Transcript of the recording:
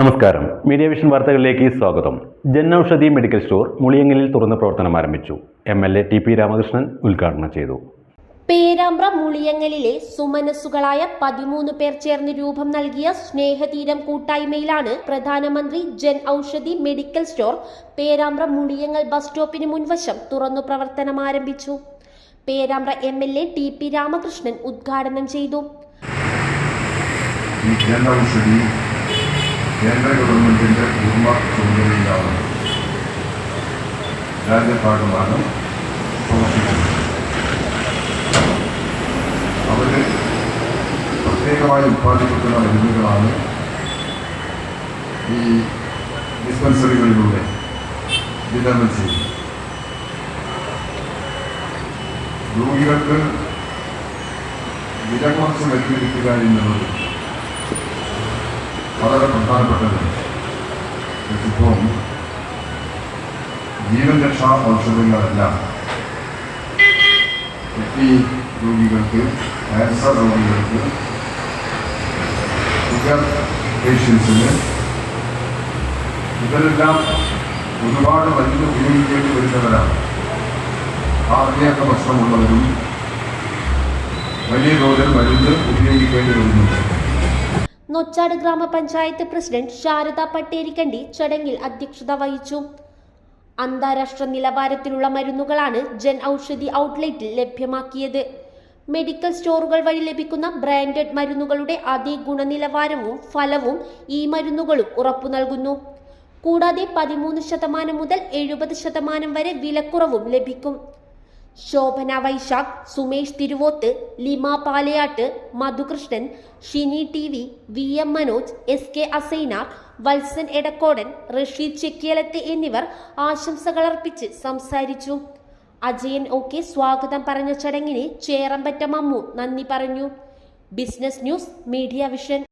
നമസ്കാരം. Media vision വാർത്തകളിലേക്ക് സ്വാഗതം. ജനൌഷധി ഔഷധി മെഡിക്കൽ സ്റ്റോർ മുളിയങ്ങലിൽ തുറന്ന് പ്രവർത്തനം ആരംഭിച്ചു. M L A T P Ramakrishnan ഉദ്ഘാടനം ചെയ്തു. പേരാമ്പ്ര മുളിയങ്ങലിലെ സുമനസ്സുകളായ പതിമൂന്ന് പേർ ചേർന്ന് രൂപം നൽകിയ സ്നേഹതീരം കൂട്ടായ്മയിലാണ് പ്രധാനമന്ത്രി Jan Aushadhi medical store Perambra Muliyangal bus സ്റ്റോപ്പിന് മുൻവശം തുറന്നു പ്രവർത്തനം ആരംഭിച്ചു. Perambra M L A T P Ramakrishnan ഉദ്ഘാടനം ചെയ്തു. കേന്ദ്ര ഗവൺമെന്റിന്റെ കുടുംബ ചുമതലയിലാണ്. രാജ്യഭാഗമാണ് പ്രവർത്തിക്കുന്നത്. അവർ പ്രത്യേകമായി ഉത്പാദിപ്പിക്കുന്ന മരുന്നുകളാണ് ഈ ഡിസ്പെൻസറികളിലൂടെ വിതരണം ചെയ്യുന്നത്. രോഗികൾക്ക് വില കുറച്ച് എന്നുള്ളത് വളരെ പ്രധാനപ്പെട്ടത് ഇപ്പം ജീവൻ രക്ഷാ ഔഷധങ്ങളെല്ലാം കിഡ്നി രോഗികൾക്ക് ക്യാൻസർ രോഗികൾക്ക് ഷുഗർ പേഷ്യൻസിന് ഇവരെല്ലാം ഒരുപാട് മരുന്ന് ഉപയോഗിക്കേണ്ടി വരുന്നവരാണ്. ആർമിയൊക്കെ പ്രശ്നമുള്ളവരും വലിയ തോതിൽ മരുന്ന് ഉപയോഗിക്കേണ്ടി വരുന്നുണ്ട്. നൊച്ചാട് ഗ്രാമപഞ്ചായത്ത് പ്രസിഡന്റ് ശാരദ പട്ടേരിക്കണ്ടി ചടങ്ങിൽ അധ്യക്ഷത വഹിച്ചു. അന്താരാഷ്ട്ര നിലവാരത്തിലുള്ള മരുന്നുകളാണ് ജൻ ഔഷധി ഔട്ട്ലെറ്റിൽ ലഭ്യമാക്കിയത്. മെഡിക്കൽ സ്റ്റോറുകൾ വഴി ലഭിക്കുന്ന ബ്രാൻഡഡ് മരുന്നുകളുടെ അതേ ഗുണനിലവാരവും ഫലവും ഈ മരുന്നുകളും ഉറപ്പു നൽകുന്നു. കൂടാതെ പതിമൂന്ന് ശതമാനം മുതൽ എഴുപത് ശതമാനം വരെ വിലക്കുറവും ലഭിക്കും. Shobhana Vaishakh Sumesh Thiruvoth Lima Palayat Madhukrishnan Shini T V V M Manoj S K Asainar Valsan Edakkodan Rasheed Chekkiyalath എന്നിവർ ആശംസകളർപ്പിച്ച് സംസാരിച്ചു. അജയൻ ഒ കെ സ്വാഗതം പറഞ്ഞ ചടങ്ങിന് ചേറമ്പറ്റ മമ്മു നന്ദി പറഞ്ഞു. Business news media vision.